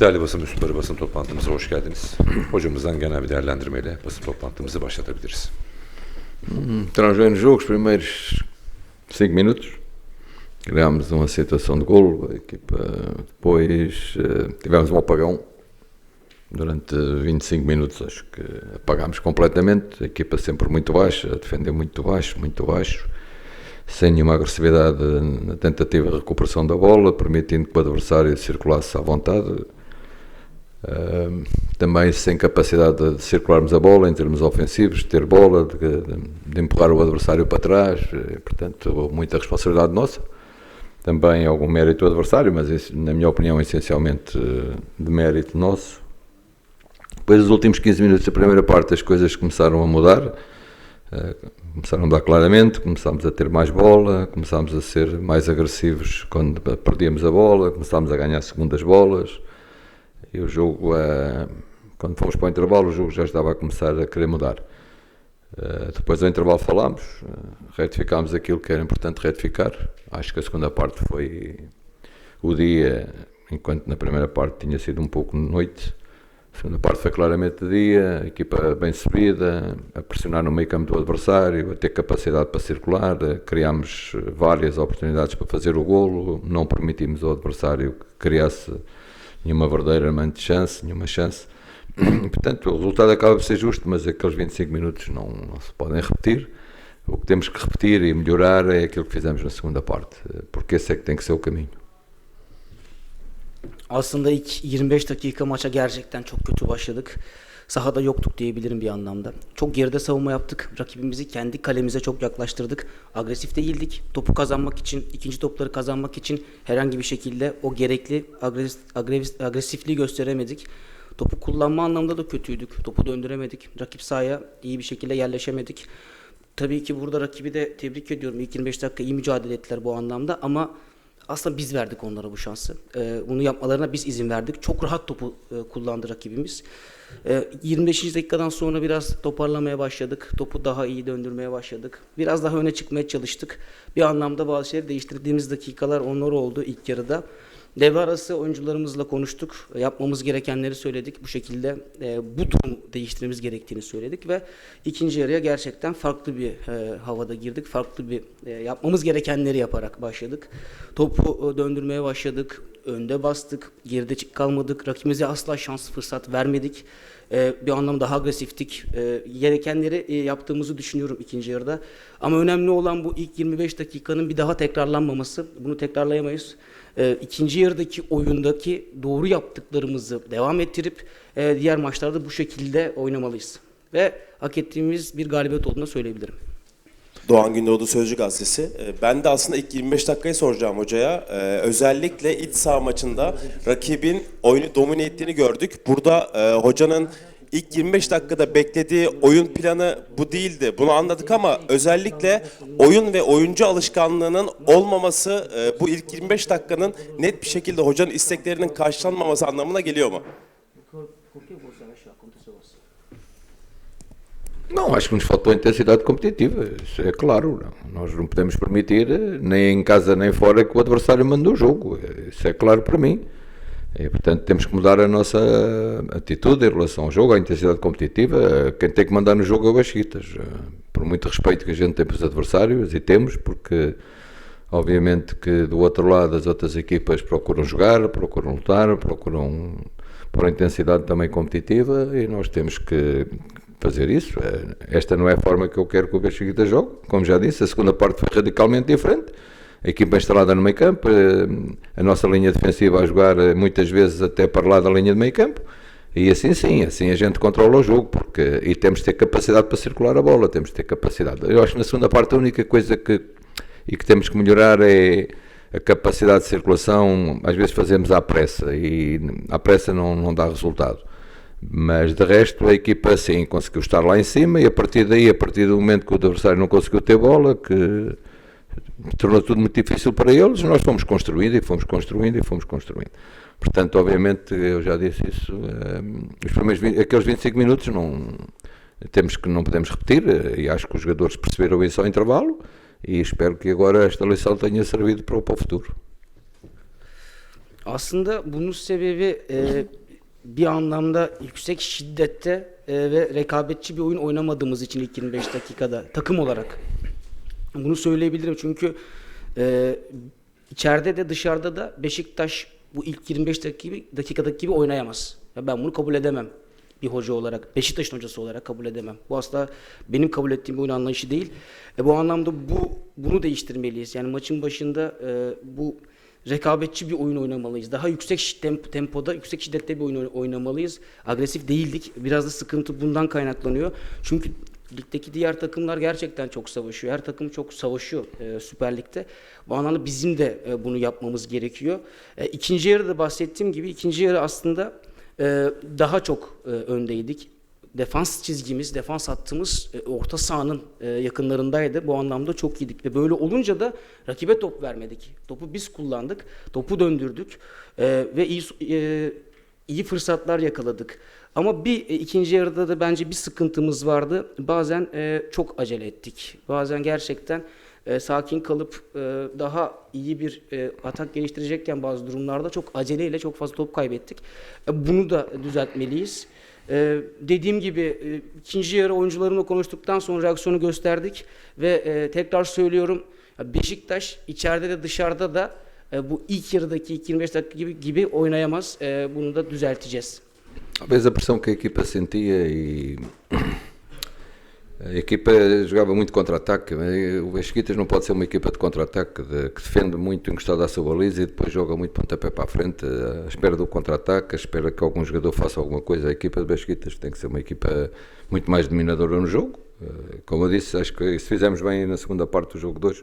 Değerli basın mensupları basın toplantımıza hoş geldiniz. Hocamızdan genel bir değerlendirmeyle basın toplantımızı başlatabiliriz. Entramos bem no jogo, os primeiros 5 minutos. Criámos uma situação de golo, a equipa depois tivemos um apagão. Durante 25 minutos acho que apagámos completamente. A equipa sempre muito baixa, a defender muito baixo, muito baixo, sem nenhuma agressividade na tentativa de recuperação da bola, permitindo que o adversário circulasse à vontade. Também sem capacidade de circularmos a bola em termos ofensivos, de ter bola, de, de, empurrar o adversário para trás, e, portanto, houve muita responsabilidade nossa. Também algum mérito do adversário, mas na minha opinião, essencialmente uh, de mérito nosso. Depois, nos últimos 15 minutos da primeira parte, as coisas começaram a mudar, uh, começaram a mudar claramente, começámos a ter mais bola, começámos a ser mais agressivos quando perdíamos a bola, começámos a ganhar segundas bolas. E o jogo, uh, quando fomos para o intervalo, o jogo já estava a começar a querer mudar. Uh, depois do intervalo falámos, uh, retificámos aquilo que era importante retificar. Acho que a segunda parte foi o dia, enquanto na primeira parte tinha sido um pouco noite. A segunda parte foi claramente dia, a equipa bem subida, a pressionar no meio campo do adversário, a ter capacidade para circular, criámos várias oportunidades para fazer o golo, não permitimos ao adversário que criasse nenhuma verdadeiramente chance, nenhuma chance. Portanto, o resultado acaba por ser justo, mas aqueles 25 minutos não, não, se podem repetir. O que temos que repetir e melhorar é aquilo que fizemos na segunda parte, porque esse é que tem que ser o caminho. Aslında ilk 25 dakika maça gerçekten çok kötü başladık. Sahada yoktuk diyebilirim bir anlamda. Çok geride savunma yaptık. Rakibimizi kendi kalemize çok yaklaştırdık. Agresif değildik. Topu kazanmak için, ikinci topları kazanmak için herhangi bir şekilde o gerekli agres, agres, agresifliği gösteremedik. Topu kullanma anlamında da kötüydük. Topu döndüremedik. Rakip sahaya iyi bir şekilde yerleşemedik. Tabii ki burada rakibi de tebrik ediyorum. İlk 25 dakika iyi mücadele ettiler bu anlamda ama aslında biz verdik onlara bu şansı. Ee, bunu yapmalarına biz izin verdik. Çok rahat topu e, kullandı rakibimiz. Ee, 25. dakikadan sonra biraz toparlamaya başladık. Topu daha iyi döndürmeye başladık. Biraz daha öne çıkmaya çalıştık. Bir anlamda bazı şeyleri değiştirdiğimiz dakikalar onlar oldu ilk yarıda. Devre arası oyuncularımızla konuştuk. Yapmamız gerekenleri söyledik. Bu şekilde e, bu durum değiştirmemiz gerektiğini söyledik ve ikinci yarıya gerçekten farklı bir e, havada girdik. Farklı bir e, yapmamız gerekenleri yaparak başladık. Topu e, döndürmeye başladık. Önde bastık. Geride kalmadık. Rakibimize asla şans fırsat vermedik. E, bir anlamda daha agresiftik. E, gerekenleri e, yaptığımızı düşünüyorum ikinci yarıda. Ama önemli olan bu ilk 25 dakikanın bir daha tekrarlanmaması. Bunu tekrarlayamayız e, ikinci yarıdaki oyundaki doğru yaptıklarımızı devam ettirip e, diğer maçlarda bu şekilde oynamalıyız. Ve hak ettiğimiz bir galibiyet olduğunu söyleyebilirim. Doğan Gündoğdu Sözcü Gazetesi. Ee, Ben de aslında ilk 25 dakikayı soracağım hocaya. Ee, özellikle iç saha maçında rakibin oyunu domine ettiğini gördük. Burada e, hocanın ilk 25 dakikada beklediği oyun planı bu değildi. Bunu anladık ama özellikle oyun ve oyuncu alışkanlığının olmaması e, bu ilk 25 dakikanın net bir şekilde hocanın isteklerinin karşılanmaması anlamına geliyor mu? Não, acho que nos faltou intensidade competitiva, isso é claro. Não. Nós não podemos permitir, nem em casa nem fora, que o adversário mande o jogo. Isso é claro para mim. E, portanto, temos que mudar a nossa atitude em relação ao jogo, à intensidade competitiva. Quem tem que mandar no jogo é o Basquitas. Por muito respeito que a gente tem para os adversários, e temos, porque obviamente que do outro lado as outras equipas procuram jogar, procuram lutar, procuram por intensidade também competitiva e nós temos que fazer isso. Esta não é a forma que eu quero que o Bexiga jogue. Como já disse, a segunda parte foi radicalmente diferente. A equipa instalada no meio campo, a nossa linha defensiva a jogar muitas vezes até para lá da linha de meio campo. E assim sim, assim a gente controla o jogo, porque e temos de ter capacidade para circular a bola, temos de ter capacidade. Eu acho que na segunda parte a única coisa que e que temos que melhorar é a capacidade de circulação. Às vezes fazemos à pressa e à pressa não, não dá resultado. Mas de resto a equipa sim conseguiu estar lá em cima e a partir daí, a partir do momento que o adversário não conseguiu ter bola, que tornou tudo muito difícil para eles, nós fomos construindo e fomos construindo e fomos construindo. Portanto, obviamente, eu já disse isso, um, os primeiros 20, aqueles 25 minutos não temos que não podemos repetir e acho que os jogadores perceberam isso ao intervalo e espero que agora esta lição tenha servido para, para o futuro. Aslında bunun sebebi e, bir anlamda yüksek şiddette e, ve rekabetçi bir oyun oynamadığımız için ilk 25 dakikada takım olarak. Bunu söyleyebilirim çünkü e, içeride de dışarıda da Beşiktaş bu ilk 25 dakika, dakikadaki gibi oynayamaz. Ya ben bunu kabul edemem bir hoca olarak, Beşiktaş'ın hocası olarak kabul edemem. Bu asla benim kabul ettiğim bir oyun anlayışı değil. E, bu anlamda bu bunu değiştirmeliyiz. Yani maçın başında e, bu rekabetçi bir oyun oynamalıyız. Daha yüksek tempoda, yüksek şiddette bir oyun oyn- oynamalıyız. Agresif değildik. Biraz da sıkıntı bundan kaynaklanıyor. Çünkü ligdeki diğer takımlar gerçekten çok savaşıyor. Her takım çok savaşıyor e, Süper Lig'de. Bu anlamda bizim de e, bunu yapmamız gerekiyor. E, ikinci yarıda bahsettiğim gibi ikinci yarı aslında e, daha çok e, öndeydik. Defans çizgimiz, defans hattımız e, orta sahanın e, yakınlarındaydı. Bu anlamda çok iyiydik ve böyle olunca da rakibe top vermedik. Topu biz kullandık, topu döndürdük e, ve iyi e, iyi fırsatlar yakaladık. Ama bir e, ikinci yarıda da bence bir sıkıntımız vardı. Bazen çok acele ettik. Bazen gerçekten sakin kalıp daha iyi bir atak geliştirecekken bazı durumlarda çok aceleyle çok fazla top kaybettik. Bunu da düzeltmeliyiz. E, dediğim gibi e, ikinci yarı oyuncularımla konuştuktan sonra reaksiyonu gösterdik ve e, tekrar söylüyorum Beşiktaş içeride de dışarıda da e, bu ilk yarıdaki ilk 25 dakika gibi, gibi oynayamaz. E, bunu da düzelteceğiz. Talvez a pressão que a equipa sentia e a equipa jogava muito contra-ataque. O Beşiktaş não pode ser uma equipa de contra-ataque, de- que defende muito encostado à sua baliza e depois joga muito pontapé para a frente, à espera do contra-ataque, à espera que algum jogador faça alguma coisa. A equipa de Beşiktaş tem que ser uma equipa muito mais dominadora no jogo. Eh, Como eu disse, acho que se fizermos bem na segunda parte do jogo 2,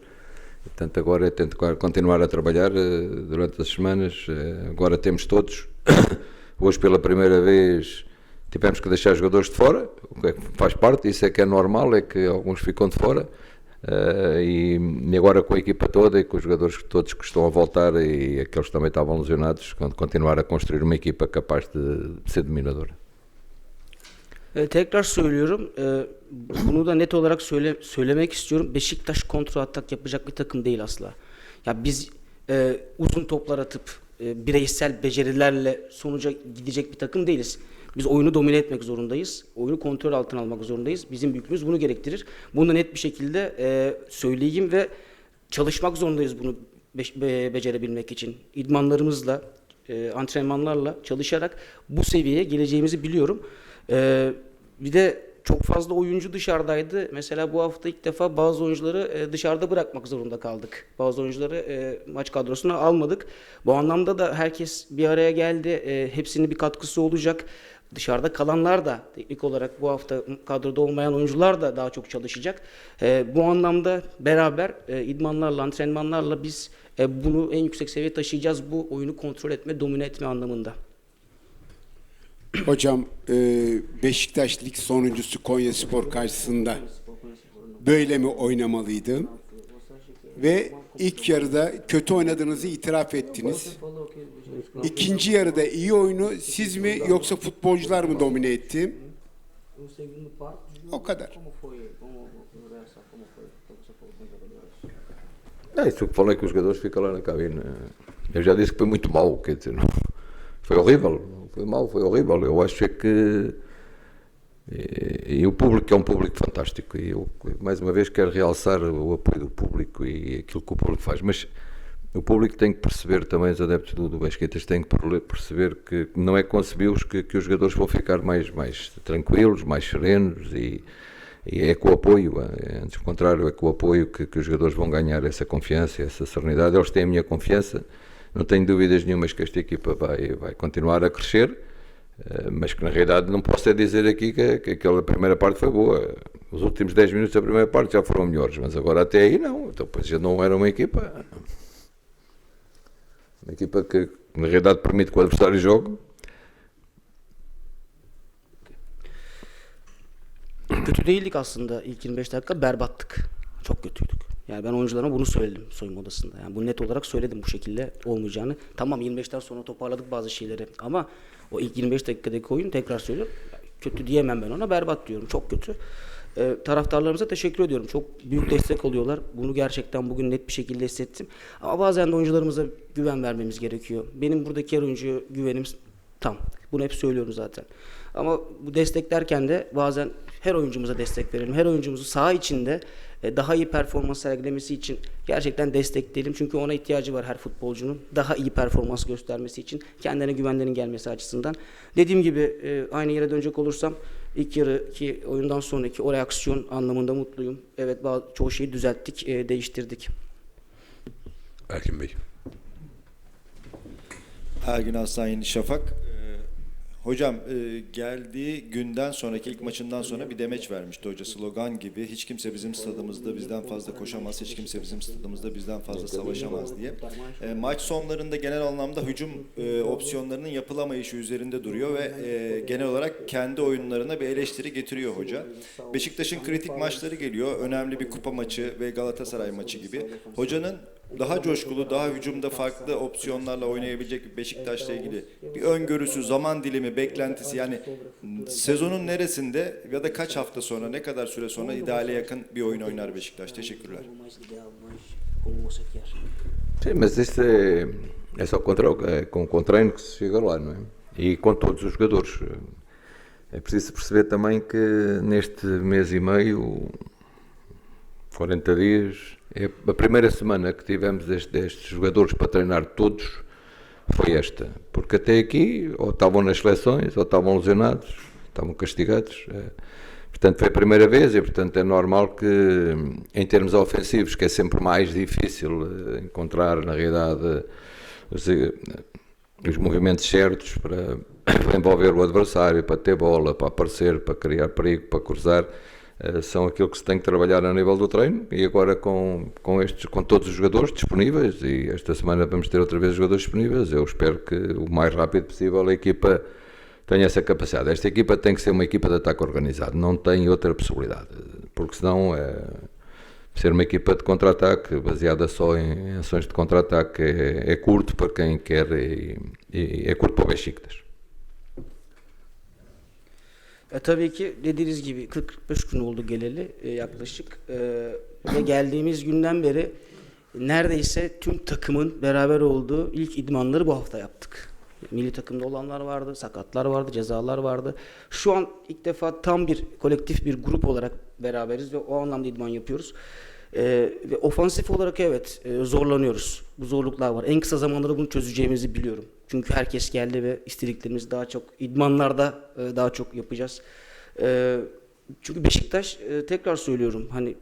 Portanto, agora tento agora continuar a trabalhar eh, durante as semanas. Eh, agora temos todos. Hoje, pela primeira vez, tivemos que deixar jogadores de fora, o é que faz parte, isso é que é normal, é que alguns ficam de fora. Eh, e, agora com a equipa toda e com os jogadores todos que estão a voltar e aqueles que também estavam lesionados, con- continuar a construir uma equipa capaz de, de ser dominadora. E, tekrar söylüyorum. e, bunu da net olarak söyle, söylemek istiyorum. Beşiktaş kontra atak yapacak bir takım değil asla. Ya biz e, uzun toplar atıp e, bireysel becerilerle sonuca gidecek bir takım değiliz. Biz oyunu domine etmek zorundayız. Oyunu kontrol altına almak zorundayız. Bizim büyüklüğümüz bunu gerektirir. Bunu net bir şekilde e, söyleyeyim ve çalışmak zorundayız bunu be- be- becerebilmek için. İdmanlarımızla, e, antrenmanlarla çalışarak bu seviyeye geleceğimizi biliyorum. E, bir de çok fazla oyuncu dışarıdaydı. Mesela bu hafta ilk defa bazı oyuncuları e, dışarıda bırakmak zorunda kaldık. Bazı oyuncuları e, maç kadrosuna almadık. Bu anlamda da herkes bir araya geldi. E, hepsinin bir katkısı olacak. Dışarıda kalanlar da teknik olarak bu hafta kadroda olmayan oyuncular da daha çok çalışacak. E, bu anlamda beraber e, idmanlarla, antrenmanlarla biz e, bunu en yüksek seviyeye taşıyacağız. Bu oyunu kontrol etme, domine etme anlamında. Hocam e, Beşiktaş lig sonuncusu Konya Spor karşısında böyle mi oynamalıydı? Ve ilk yarıda kötü oynadığınızı itiraf ettiniz. İkinci yarıda iyi oyunu siz mi yoksa futbolcular mı domine etti? O kadar. É, isso que falei que os jogadores ficam lá na cabine. Eu já disse que foi muito mal, quer dizer, não- foi horrível, foi mal, foi horrível. Eu acho que e, o público é um público fantástico e eu mais uma vez quero realçar o apoio do público e aquilo que o público faz, mas o público tem que perceber também, os adeptos do, do Basquetas têm que perceber que não é concebê-los que, que os jogadores vão ficar mais, mais tranquilos, mais serenos e, e é com o apoio, é, antes do contrário, é com o apoio que, que os jogadores vão ganhar essa confiança, essa serenidade. Eles têm a minha confiança, não tenho dúvidas nenhumas que esta equipa vai, vai continuar a crescer, mas que na realidade não posso é dizer aqui que, que aquela primeira parte foi boa. Os últimos 10 minutos da primeira parte já foram melhores, mas agora até aí não. Então, pois já não era uma equipa. Uma equipa que na realidade permite que o adversário jogue. Kötü değildik aslında ilk 25 dakika berbattık. Çok kötüydük. Yani ben oyuncularıma bunu söyledim soyunma odasında. Yani bunu net olarak söyledim bu şekilde olmayacağını. Tamam 25'ten sonra toparladık bazı şeyleri ama o ilk 25 dakikadaki oyun tekrar söylüyorum. Kötü diyemem ben ona berbat diyorum. Çok kötü. E, taraftarlarımıza teşekkür ediyorum. Çok büyük destek oluyorlar. Bunu gerçekten bugün net bir şekilde hissettim. Ama bazen de oyuncularımıza güven vermemiz gerekiyor. Benim buradaki her oyuncuya güvenim tam. Bunu hep söylüyorum zaten. Ama bu desteklerken de bazen her oyuncumuza destek verelim. Her oyuncumuzu saha içinde e, daha iyi performans sergilemesi için gerçekten destekleyelim. Çünkü ona ihtiyacı var her futbolcunun. Daha iyi performans göstermesi için, kendine güvenlerinin gelmesi açısından. Dediğim gibi e, aynı yere dönecek olursam ilk yarıki oyundan sonraki o reaksiyon anlamında mutluyum. Evet bazı, çoğu şeyi düzelttik, e, değiştirdik. Erkin Bey. Ergün Aslan Yeni Şafak. Hocam e, geldiği günden sonraki ilk maçından sonra bir demeç vermişti hoca slogan gibi. Hiç kimse bizim stadımızda bizden fazla koşamaz, hiç kimse bizim stadımızda bizden fazla savaşamaz diye. E, maç sonlarında genel anlamda hücum e, opsiyonlarının yapılamayışı üzerinde duruyor ve e, genel olarak kendi oyunlarına bir eleştiri getiriyor hoca. Beşiktaş'ın kritik maçları geliyor. Önemli bir kupa maçı ve Galatasaray maçı gibi. Hocanın daha coşkulu, daha hücumda farklı opsiyonlarla oynayabilecek bir Beşiktaş'la ilgili bir öngörüsü, zaman dilimi, beklentisi yani sezonun neresinde ya da kaç hafta sonra, ne kadar süre sonra ideale yakın bir oyun oynar Beşiktaş? Teşekkürler. Sim, mas isso é, só contra, com, com treino que se chega lá, não é? E com todos os jogadores. É preciso perceber também que neste mês e meio, 40 dias, é a primeira semana que tivemos este- estes jogadores para treinar todos foi esta. Porque até aqui ou estavam nas seleções, ou estavam lesionados, estavam castigados. é. Portanto, foi a primeira vez e, portanto, é normal que, em termos ofensivos, que é sempre mais difícil eh, encontrar, na realidade, os, eh, os movimentos certos para, para envolver o adversário, para ter bola, para aparecer, para criar perigo, para cruzar, são aquilo que se tem que trabalhar a nível do treino e agora com, com, estes, com todos os jogadores disponíveis e esta semana vamos ter outra vez jogadores disponíveis, eu espero que o mais rápido possível a equipa tenha essa capacidade. Esta equipa tem que ser uma equipa de ataque organizado, não tem outra possibilidade, porque senão é, ser uma equipa de contra-ataque baseada só em ações de contra-ataque é, é curto para quem quer e, e é curto para o Besiktas. E, tabii ki dediğiniz gibi 40-45 gün oldu geleli e, yaklaşık. E, ve geldiğimiz günden beri neredeyse tüm takımın beraber olduğu ilk idmanları bu hafta yaptık. Milli takımda olanlar vardı, sakatlar vardı, cezalar vardı. Şu an ilk defa tam bir kolektif bir grup olarak beraberiz ve o anlamda idman yapıyoruz. Ee, ve ofansif olarak evet e, zorlanıyoruz. Bu zorluklar var. En kısa zamanda bunu çözeceğimizi biliyorum. Çünkü herkes geldi ve istediklerimizi daha çok idmanlarda e, daha çok yapacağız. E, çünkü Beşiktaş e, tekrar söylüyorum hani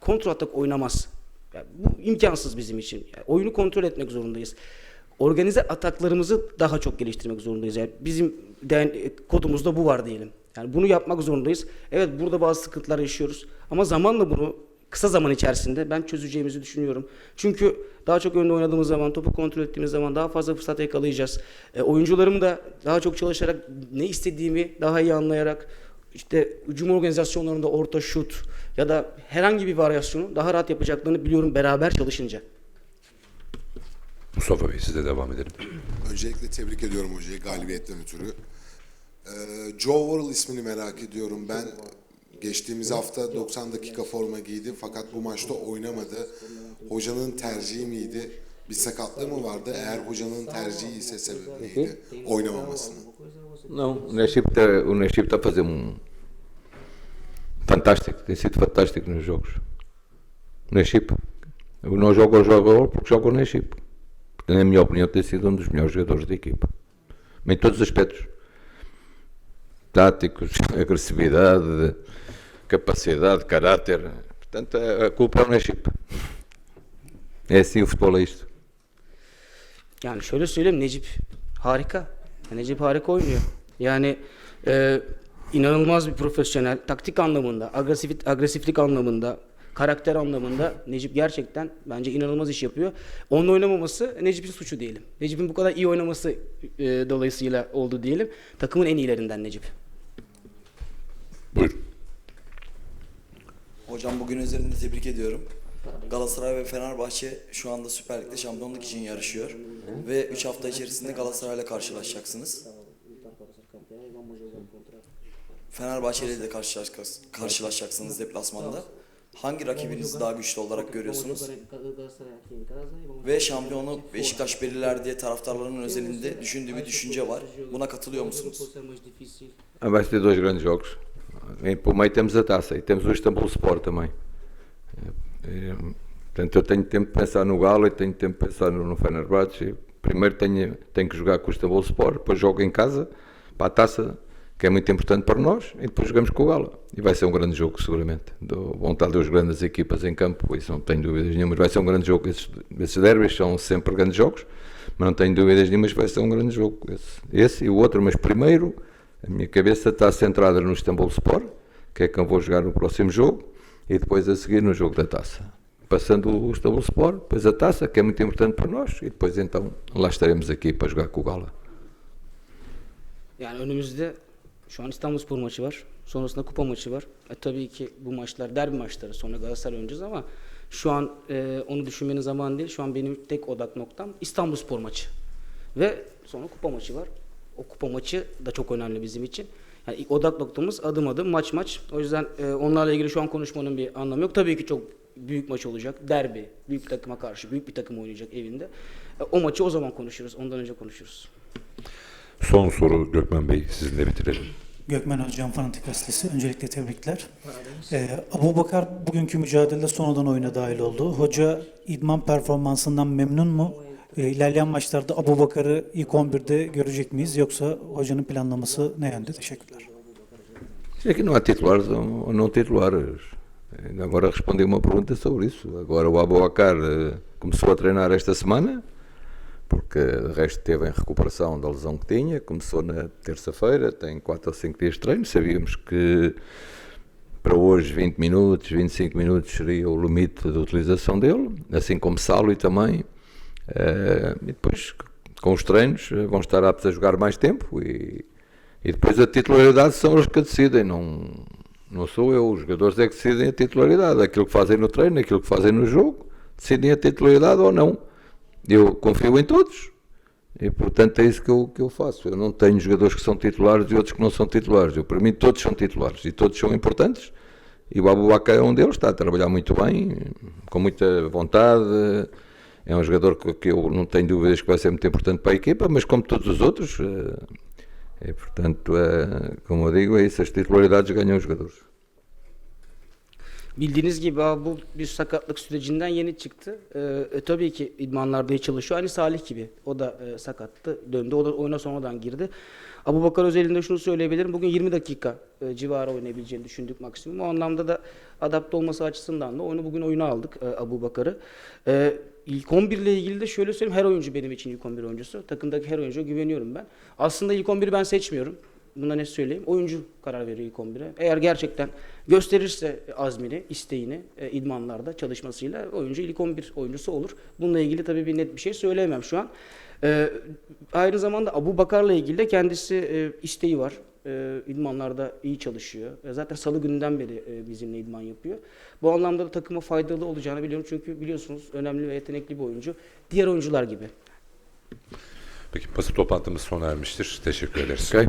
kontrol atak oynamaz. Yani bu imkansız bizim için. Yani oyunu kontrol etmek zorundayız. Organize ataklarımızı daha çok geliştirmek zorundayız. Yani bizim de, kodumuzda bu var diyelim. Yani bunu yapmak zorundayız. Evet burada bazı sıkıntılar yaşıyoruz. Ama zamanla bunu kısa zaman içerisinde ben çözeceğimizi düşünüyorum. Çünkü daha çok önde oynadığımız zaman, topu kontrol ettiğimiz zaman daha fazla fırsat yakalayacağız. E, oyuncularım da daha çok çalışarak ne istediğimi daha iyi anlayarak işte hücum organizasyonlarında orta şut ya da herhangi bir varyasyonu daha rahat yapacaklarını biliyorum beraber çalışınca. Mustafa Bey size devam edelim. Öncelikle tebrik ediyorum hocayı galibiyetten ötürü. Ee, Joe Worrell ismini merak ediyorum ben. Geçtiğimiz hafta 90 dakika forma giydi fakat bu maçta oynamadı. Hocanın tercihi miydi? Bir sakatlığı mı vardı? Eğer hocanın tercihi ise sebebi neydi? Oynamamasının. Não, o Naship está, o a fazer um fantástico, tem sido fantástico nos jogos. O eu não jogo ao jogo porque jogo o. Porque, na minha opinião, tem sido um dos melhores jogadores da equipa. Em todos os aspectos. Táticos, agressividade, capacidade, caráter. Portanto, a culpa é o. É assim o futebol é isto. Yani şöyle söyleyeyim Necip harika. Necip harika oynuyor. Yani e, inanılmaz bir profesyonel. Taktik anlamında, agresif, agresiflik anlamında, karakter anlamında Necip gerçekten bence inanılmaz iş yapıyor. Onun oynamaması Necip'in suçu diyelim. Necip'in bu kadar iyi oynaması e, dolayısıyla oldu diyelim. Takımın en iyilerinden Necip. Buyurun. Hocam bugün üzerinde tebrik ediyorum. Galatasaray ve Fenerbahçe şu anda Süper Lig'de şampiyonluk için yarışıyor. Ve 3 hafta içerisinde Galatasaray'la karşılaşacaksınız. Fenerbahçe ile de karşılaş- karşılaşacaksınız deplasmanda. Hangi rakibinizi daha güçlü olarak görüyorsunuz? Ve şampiyonu Beşiktaş belirler diye taraftarların özelinde düşündüğü bir düşünce var. Buna katılıyor musunuz? Vai ser dois grandes jogos. E por meio temos a taça e temos o Istanbul Sport também. Eh, eh, Portanto, eu tenho tempo de pensar no Galo e tenho tempo de pensar no no Fenerbahçe. Primeiro tenho, tenho que jogar com o Istanbul Sport, depois jogo em casa, para a taça, que é muito importante para nós, e depois jogamos com o Galo. E vai ser um grande jogo, seguramente. Dou vontade de duas grandes equipas em campo, isso não tenho dúvidas nenhumas. Vai ser um grande jogo. Esses, esses derbys são sempre grandes jogos, mas não tenho dúvidas nenhumas que vai ser um grande jogo. Esse, esse e o outro, mas primeiro a minha cabeça está centrada no Istanbul Sport, que é que eu vou jogar no próximo jogo, e depois a seguir no jogo da taça. Passando o Istanbul Sport, depois a taça, que é muito importante para nós, e depois então lá estaremos aqui para jogar com o Gala. Yani önümüzde şu an İstanbulspor maçı var. Sonrasında kupa maçı var. E, tabii ki bu maçlar derbi maçları. Sonra Galatasaray oynayacağız ama şu an e, onu düşünmenin zamanı değil. Şu an benim tek odak noktam İstanbulspor maçı. Ve sonra kupa maçı var. O kupa maçı da çok önemli bizim için. Yani ilk odak noktamız adım adım maç maç. O yüzden e, onlarla ilgili şu an konuşmanın bir anlamı yok. Tabii ki çok büyük maç olacak. Derbi. Büyük bir takıma karşı. Büyük bir takım oynayacak evinde. E, o maçı o zaman konuşuruz. Ondan önce konuşuruz. Son soru Gökmen Bey sizinle bitirelim. Gökmen Özcan Fanatik Gazetesi. Öncelikle tebrikler. Ee, Abu Bakar bugünkü mücadelede sonradan oyuna dahil oldu. Hoca idman performansından memnun mu? Ee, ilerleyen maçlarda Abu Bakar'ı ilk 11'de görecek miyiz? Yoksa hocanın planlaması ne yönde? Teşekkürler. Aqui não há titulares ou não titulares. Agora respondi uma pergunta sobre isso. Agora o Abubacar eh, começou a treinar esta semana, porque de resto esteve em recuperação da lesão que tinha. Começou na terça-feira, tem 4 ou 5 dias de treino. Sabíamos que para hoje 20 minutos, 25 minutos seria o limite de utilização dele, assim como Salo também. Eh, e depois, com os treinos, eh, vão estar aptos a jogar mais tempo e, e depois a titularidade são os que decidem, não, não sou eu. Os jogadores é que decidem a titularidade. Aquilo que fazem no treino, aquilo que fazem no jogo, decidem a titularidade ou não. Eu confio em todos e, portanto, é isso que eu, que eu faço. Eu não tenho jogadores que são titulares e outros que não são titulares. Eu, para mim, todos são titulares e todos são importantes. E o Abubacar é um deles, está a trabalhar muito bem, com muita vontade. É um jogador que, eu não tenho dúvidas que vai ser muito importante para a equipa, mas como todos os outros, e portanto, eh, como eu digo, é isso, as titularidades ganham os jogadores. Bildiğiniz gibi bu bir sakatlık sürecinden yeni çıktı. Ee, e, tabii ki idmanlarda çalışıyor. Aynı Salih gibi. O da e, sakattı. Döndü. O da oyuna sonradan girdi. Abu Bakar özelinde şunu söyleyebilirim. Bugün 20 dakika e, civarı oynayabileceğini düşündük maksimum. O anlamda da adapte olması açısından da oyunu bugün oyuna aldık e, Abu Bakar'ı. E, ilk 11 ile ilgili de şöyle söyleyeyim. Her oyuncu benim için ilk 11 oyuncusu. Takımdaki her oyuncuya güveniyorum ben. Aslında ilk 11'i ben seçmiyorum. Buna ne söyleyeyim? Oyuncu karar veriyor ilk 11'e. Eğer gerçekten gösterirse azmini, isteğini e, idmanlarda çalışmasıyla oyuncu ilk 11 oyuncusu olur. Bununla ilgili tabii bir net bir şey söyleyemem şu an. E, aynı zamanda Abu Bakar'la ilgili de kendisi e, isteği var. E, idmanlarda iyi çalışıyor. E, zaten salı gününden beri e, bizimle idman yapıyor. Bu anlamda da takıma faydalı olacağını biliyorum. Çünkü biliyorsunuz önemli ve yetenekli bir oyuncu. Diğer oyuncular gibi. Peki basın toplantımız sona ermiştir. Teşekkür ederiz. Ok?